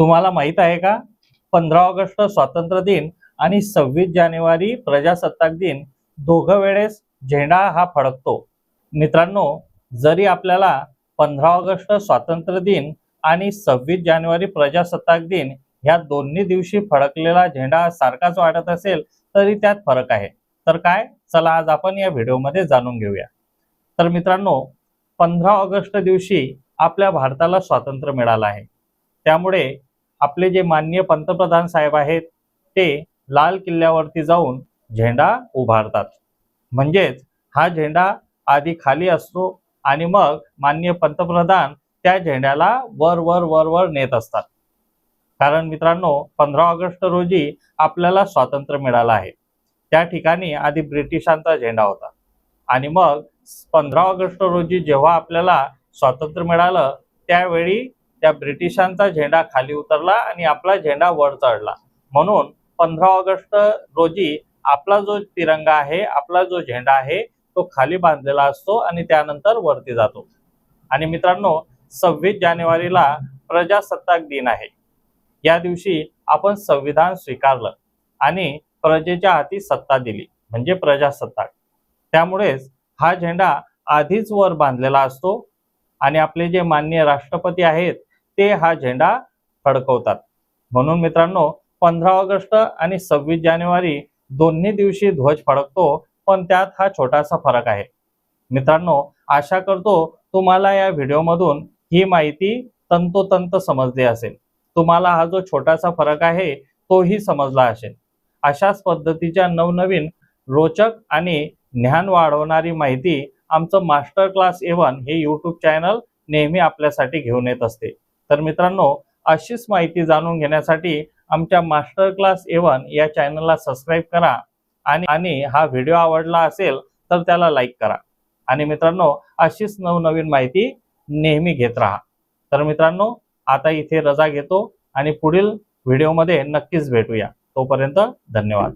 तुम्हाला माहीत आहे का? पंधरा ऑगस्ट स्वातंत्र्य दिन आणि सव्वीस जानेवारी प्रजासत्ताक दिन दोघं वेळेस झेंडा हा फडकतो. मित्रांनो जरी आपल्याला पंधरा ऑगस्ट स्वातंत्र्य दिन आणि सव्वीस जानेवारी प्रजासत्ताक दिन ह्या दोन्ही दिवशी फडकलेला झेंडा सारखाच वाटत असेल तरी त्यात फरक आहे. तर काय? चला आज आपण या व्हिडिओमध्ये जाणून घेऊया. तर मित्रांनो पंधरा ऑगस्ट दिवशी आपल्या भारताला स्वातंत्र्य मिळालं आहे. त्यामुळे आपले जे माननीय पंतप्रधान साहेब आहेत ते लाल किल्ल्यावरती जाऊन झेंडा उभारतात. म्हणजेच हा झेंडा आधी खाली असतो आणि मग माननीय पंतप्रधान त्या झेंड्याला वर वर वर वर नेत असतात. कारण मित्रांनो पंधरा ऑगस्ट रोजी आपल्याला स्वातंत्र्य मिळालं आहे. त्या ठिकाणी आधी ब्रिटिशांचा झेंडा होता. आणि मग पंधरा ऑगस्ट रोजी जेव्हा आपल्याला स्वातंत्र्य मिळालं त्यावेळी त्या ब्रिटिशांचा झेंडा खाली उतरला आणि आपला झेंडा वर चढला. म्हणून पंधरा ऑगस्ट रोजी आपला जो तिरंगा आहे आपला जो झेंडा आहे तो खाली बांधलेला असतो आणि त्यानंतर वरती जातो. आणि मित्रांनो सव्वीस जानेवारीला प्रजासत्ताक दिन आहे. या दिवशी आपण संविधान स्वीकारलं आणि प्रजेच्या हाती सत्ता दिली म्हणजे प्रजासत्ताक. त्यामुळेच हा झेंडा आधीच वर बांधलेला असतो आणि आपले जे माननीय राष्ट्रपती आहेत ते हा झेंडा फडकवतात. म्हणून मित्रांनो पंधरा ऑगस्ट आणि सव्वीस जानेवारी दोन्ही दिवशी ध्वज फडकतो पण त्यात हा छोटासा फरक आहे. मित्रांनो आशा करतो तुम्हाला या व्हिडिओमधून ही माहिती तंतोतंत समजली असेल. तुम्हाला हा जो छोटासा फरक आहे तोही समजला असेल. अशाच पद्धतीच्या नवनवीन रोचक आणि ज्ञान वाढवणारी माहिती आमचं मास्टर क्लास एवन हे यूट्यूब चॅनल नेहमी आपल्यासाठी घेऊन येत असते. तर मित्रांनो अशीच माहिती जाणून घेण्यासाठी आमच्या मास्टर क्लास एवन या चॅनलला सबस्क्राईब करा आणि आणि हा व्हिडिओ आवडला असेल तर त्याला लाईक करा. आणि मित्रांनो अशीच नवनवीन माहिती नेहमी घेत राहा. तर मित्रांनो आता इथे रजा घेतो आणि पुढील व्हिडिओमध्ये नक्कीच भेटूया. तोपर्यंत धन्यवाद.